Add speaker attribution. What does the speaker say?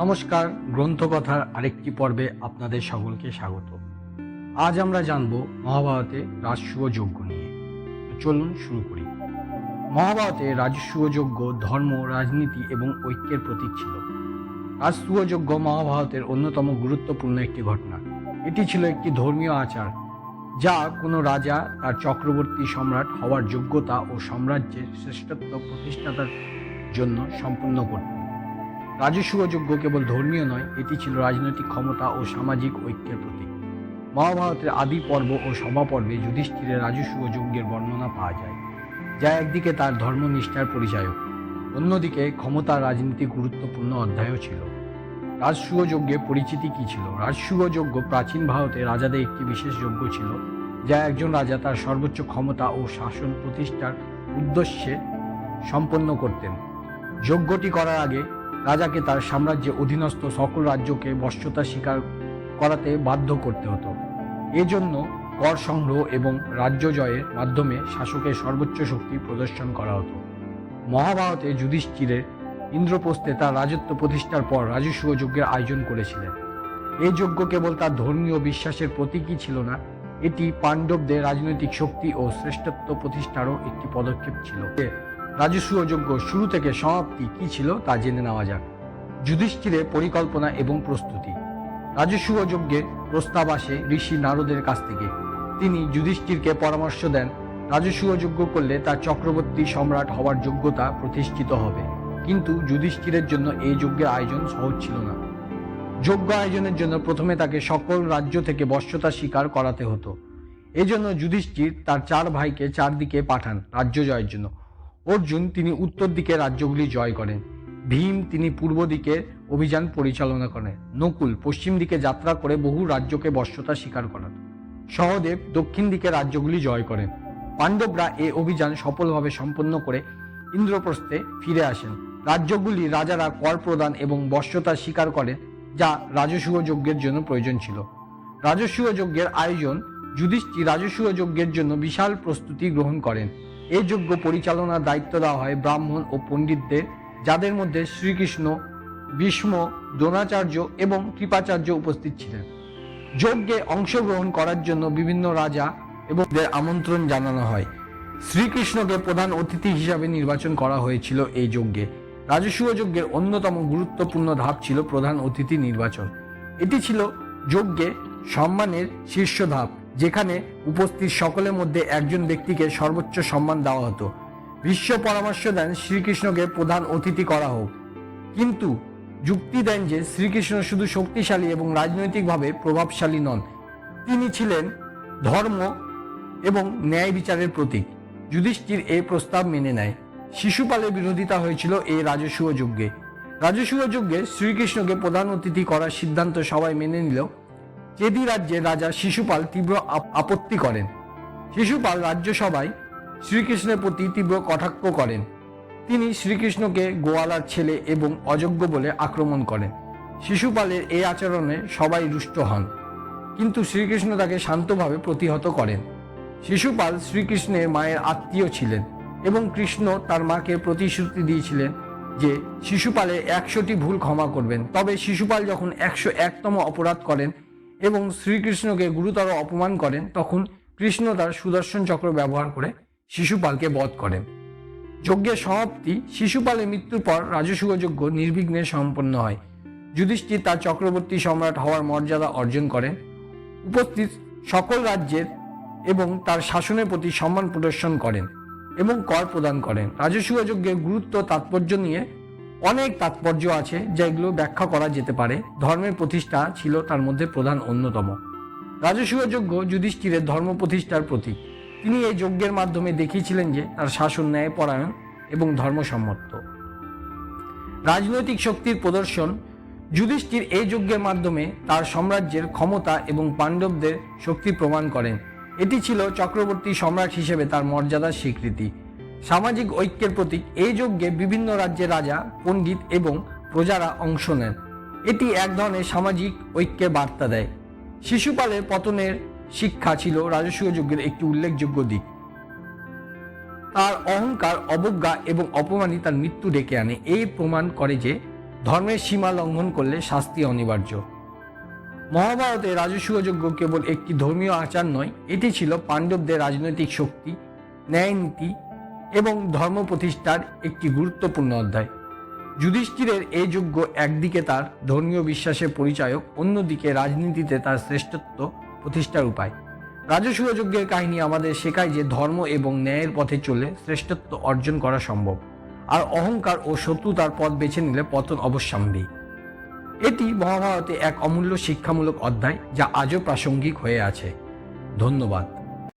Speaker 1: নমস্কার, গ্রন্থকথার আরেকটি পর্বে আপনাদের সকলকে স্বাগত। আজ আমরা জানব মহাভারতে রাজসূয় যজ্ঞ নিয়ে। চলুন শুরু করি। মহাভারতে রাজসূয় যজ্ঞ ধর্ম, রাজনীতি এবং ঐক্যের প্রতীক ছিল। রাজসূয় যজ্ঞ মহাভারতের অন্যতম গুরুত্বপূর্ণ একটি ঘটনা। এটি ছিল একটি ধর্মীয় আচার, যা কোনো রাজা তার চক্রবর্তী সম্রাট হওয়ার যোগ্যতা ও সাম্রাজ্যের শ্রেষ্ঠত্ব প্রতিষ্ঠাতার জন্য সম্পূর্ণ করতেন। রাজস্বীয় যজ্ঞ কেবল ধর্মীয় নয়, এটি ছিল রাজনৈতিক ক্ষমতা ও সামাজিক ঐক্যের প্রতীক। মহাভারতের আদি পর্ব ও সভা পর্বে যুধিষ্ঠিরের রাজস্বীয় যজ্ঞের বর্ণনা পাওয়া যায়, যা একদিকে তার ধর্মনিষ্ঠার পরিচায়ক, অন্যদিকে ক্ষমতা রাজনীতি গুরুত্বপূর্ণ অধ্যায়ও ছিল। রাজসূয় যজ্ঞে পরিচিতি কি ছিল? রাজসূয় যজ্ঞ প্রাচীন ভারতে রাজাদের একটি বিশেষ যজ্ঞ ছিল, যা একজন রাজা তার সর্বোচ্চ ক্ষমতা ও শাসন প্রতিষ্ঠার উদ্দেশ্যে সম্পন্ন করতেন। যজ্ঞটি করার আগে রাজাকে তার সাম্রাজ্যে অধীনস্থ সকল রাজ্যকে বশ্যতা স্বীকার করাতে বাধ্য করতে হতো। এজন্য কর সংগ্রহ এবং রাজ্য জয়ের মাধ্যমে শাসকের সর্বোচ্চ শক্তি প্রদর্শন করা হতো। মহাভারতে যুধিষ্ঠিরের ইন্দ্রপ্রস্থে তার রাজত্ব প্রতিষ্ঠার পর রাজস্বীয় যজ্ঞের আয়োজন করেছিলেন। এই যজ্ঞ কেবল তার ধর্মীয় বিশ্বাসের প্রতীকই ছিল না, এটি পাণ্ডবদের রাজনৈতিক শক্তি ও শ্রেষ্ঠত্ব প্রতিষ্ঠারও একটি পদক্ষেপ ছিল। রাজস্বীয় যজ্ঞ শুরু থেকে সমাপ্তি কি ছিল তা জেনে নেওয়া যাক। যুধিষ্ঠিরের পরিকল্পনা এবং প্রস্তুতি। রাজস্বীয় যজ্ঞের প্রস্তাব আসে ঋষি নারদের কাছ থেকে। তিনি যুধিষ্ঠিরকে পরামর্শ দেন রাজস্বীয় যজ্ঞ করলে তার চক্রবর্তী সম্রাট হওয়ার যোগ্যতা প্রতিষ্ঠিত হবে। কিন্তু যুধিষ্ঠিরের জন্য এই যজ্ঞের আয়োজন সহজ ছিল না। যজ্ঞ আয়োজনের জন্য প্রথমে তাকে সকল রাজ্য থেকে বশ্যতা স্বীকার করাতে হতো। এজন্য যুধিষ্ঠির তার চার ভাইকে চারদিকে পাঠান রাজ্য জয়ের জন্য। অর্জুন তিনি উত্তর দিকে রাজ্যগুলি জয় করেন। ভীম তিনি পূর্ব দিকে অভিযান পরিচালনা করেন। নকুল পশ্চিম দিকে যাত্রা করে বহু রাজ্যকে বশ্যতা স্বীকার করেন। সহদেব দক্ষিণ দিকে রাজ্যগুলি জয় করেন। পাণ্ডবরা এই অভিযান সফলভাবে সম্পন্ন করে ইন্দ্রপ্রস্থে ফিরে আসেন। রাজ্যগুলি রাজারা কর প্রদান এবং বশ্যতা স্বীকার করেন, যা রাজসূয় যজ্ঞের জন্য প্রয়োজন ছিল। রাজসূয় যজ্ঞের আয়োজন যুধিষ্ঠির রাজসূয় যজ্ঞের জন্য বিশাল প্রস্তুতি গ্রহণ করেন। এই যজ্ঞ পরিচালনার দায়িত্ব দেওয়া হয় ব্রাহ্মণ ও পণ্ডিতদের, যাদের মধ্যে শ্রীকৃষ্ণ, ভীষ্ম, দ্রোণাচার্য এবং কৃপাচার্য উপস্থিত ছিলেন। যজ্ঞে অংশগ্রহণ করার জন্য বিভিন্ন রাজা এবং আমন্ত্রণ জানানো হয়। শ্রীকৃষ্ণকে প্রধান অতিথি হিসাবে নির্বাচন করা হয়েছিল এই যজ্ঞে। রাজসূয় যজ্ঞের অন্যতম গুরুত্বপূর্ণ ধাপ ছিল প্রধান অতিথি নির্বাচন। এটি ছিল যজ্ঞে সম্মানের শীর্ষ ধাপ। যেখানে উপস্থিত সকলের মধ্যে একজন ব্যক্তিকে সর্বোচ্চ সম্মান দেওয়া হতো। বিশ্ব পরামর্শ দেন শ্রীকৃষ্ণকে প্রধান অতিথি করা হোক। কিন্তু যুক্তি দেন যে শ্রীকৃষ্ণ শুধু শক্তিশালী এবং রাজনৈতিকভাবে প্রভাবশালী নন। তিনি ছিলেন ধর্ম এবং ন্যায় বিচারের প্রতীক। যুধিষ্ঠির এই প্রস্তাব মেনে নেয়। শিশুপালের বিরোধিতা হয়েছিল এই রাজসূয় যজ্ঞে রাজসূয় যজ্ঞে শ্রীকৃষ্ণকে প্রধান অতিথি করার সিদ্ধান্ত সবাই মেনে নিলেও চেদি রাজ্যের রাজা শিশুপাল তীব্র আপত্তি করেন। শিশুপাল রাজ্যসভায় শ্রীকৃষ্ণের প্রতি তীব্র কটাক্ষ করেন। তিনি শ্রীকৃষ্ণকে গোয়ালার ছেলে এবং অযোগ্য বলে আক্রমণ করেন। শিশুপালের এই আচরণে সবাই রুষ্ট হন। কিন্তু শ্রীকৃষ্ণ তাকে শান্তভাবে প্রতিহত করেন। শিশুপাল শ্রীকৃষ্ণের মায়ের আত্মীয় ছিলেন এবং কৃষ্ণ তার মাকে প্রতিশ্রুতি দিয়েছিলেন যে, শিশুপালে একশোটি ভুল ক্ষমা করবেন। তবে শিশুপাল যখন একশো একতম অপরাধ করেন এবং শ্রীকৃষ্ণকে গুরুতর অপমান করেন, তখন কৃষ্ণ তার সুদর্শন চক্র ব্যবহার করে শিশুপালকে বধ করেন। যজ্ঞের সমাপ্তি, শিশুপালের মৃত্যুর পর রাজসূয় যজ্ঞ নির্বিঘ্নে সম্পন্ন হয়। যুধিষ্ঠির তার চক্রবর্তী সম্রাট হওয়ার মর্যাদা অর্জন করেন। উপস্থিত সকল রাজ্যের এবং তার শাসনের প্রতি সম্মান প্রদর্শন করেন এবং কর প্রদান করেন। রাজসূয় যজ্ঞের গুরুত্ব তাৎপর্য নিয়ে অনেক তাৎপর্য আছে যেগুলো ব্যাখ্যা করা যেতে পারে। ধর্মের প্রতিষ্ঠা ছিল তার মধ্যে প্রধান অন্যতম। রাজসূয় যজ্ঞ যুধিষ্ঠিরের ধর্ম প্রতিষ্ঠার প্রতীক। তিনি এই যজ্ঞের মাধ্যমে দেখিয়েছিলেন যে তার শাসন ন্যায়পরায়ণ এবং ধর্মসম্মত। রাজনৈতিক শক্তির প্রদর্শন, যুধিষ্ঠির এই যজ্ঞের মাধ্যমে তার সাম্রাজ্যের ক্ষমতা এবং পাণ্ডবদের শক্তি প্রমাণ করেন। এটি ছিল চক্রবর্তী সম্রাট হিসেবে তার মর্যাদার স্বীকৃতি। সামাজিক ঐক্যের প্রতীক। এই যজ্ঞে বিভিন্ন রাজ্যের রাজা, পণ্ডিত এবং প্রজারা অংশ নেন। এটি এক ধরনের সামাজিক ঐক্যের বার্তা দেয়। শিশুপালের পতনের শিক্ষা ছিল রাজস্বীয় যজ্ঞের একটি উল্লেখযোগ্য দিক। তার অহংকার, অবজ্ঞা এবং অপমানই তার মৃত্যু ডেকে আনে। এই প্রমাণ করে যে ধর্মের সীমা লঙ্ঘন করলে শাস্তি অনিবার্য। মহাভারতে রাজসূয় যজ্ঞ কেবল একটি ধর্মীয় আচার নয়, এটি ছিল পাণ্ডবদের রাজনৈতিক শক্তি ন্যায় নীতি এবং ধর্ম প্রতিষ্ঠার একটি গুরুত্বপূর্ণ অধ্যায়। যুধিষ্ঠিরের এই যজ্ঞ একদিকে তার ধর্মীয় বিশ্বাসের পরিচায়ক, অন্যদিকে রাজনীতিতে তার শ্রেষ্ঠত্ব প্রতিষ্ঠার উপায়। রাজসূয় যজ্ঞের কাহিনী আমাদের শেখায় যে ধর্ম এবং ন্যায়ের পথে চলে শ্রেষ্ঠত্ব অর্জন করা সম্ভব। আর অহংকার ও শত্রুতার পথ বেছে নিলে পতন অবশ্যম্ভাবী। এটি মহাভারতে এক অমূল্য শিক্ষামূলক অধ্যায় যা আজও প্রাসঙ্গিক হয়ে আছে। ধন্যবাদ।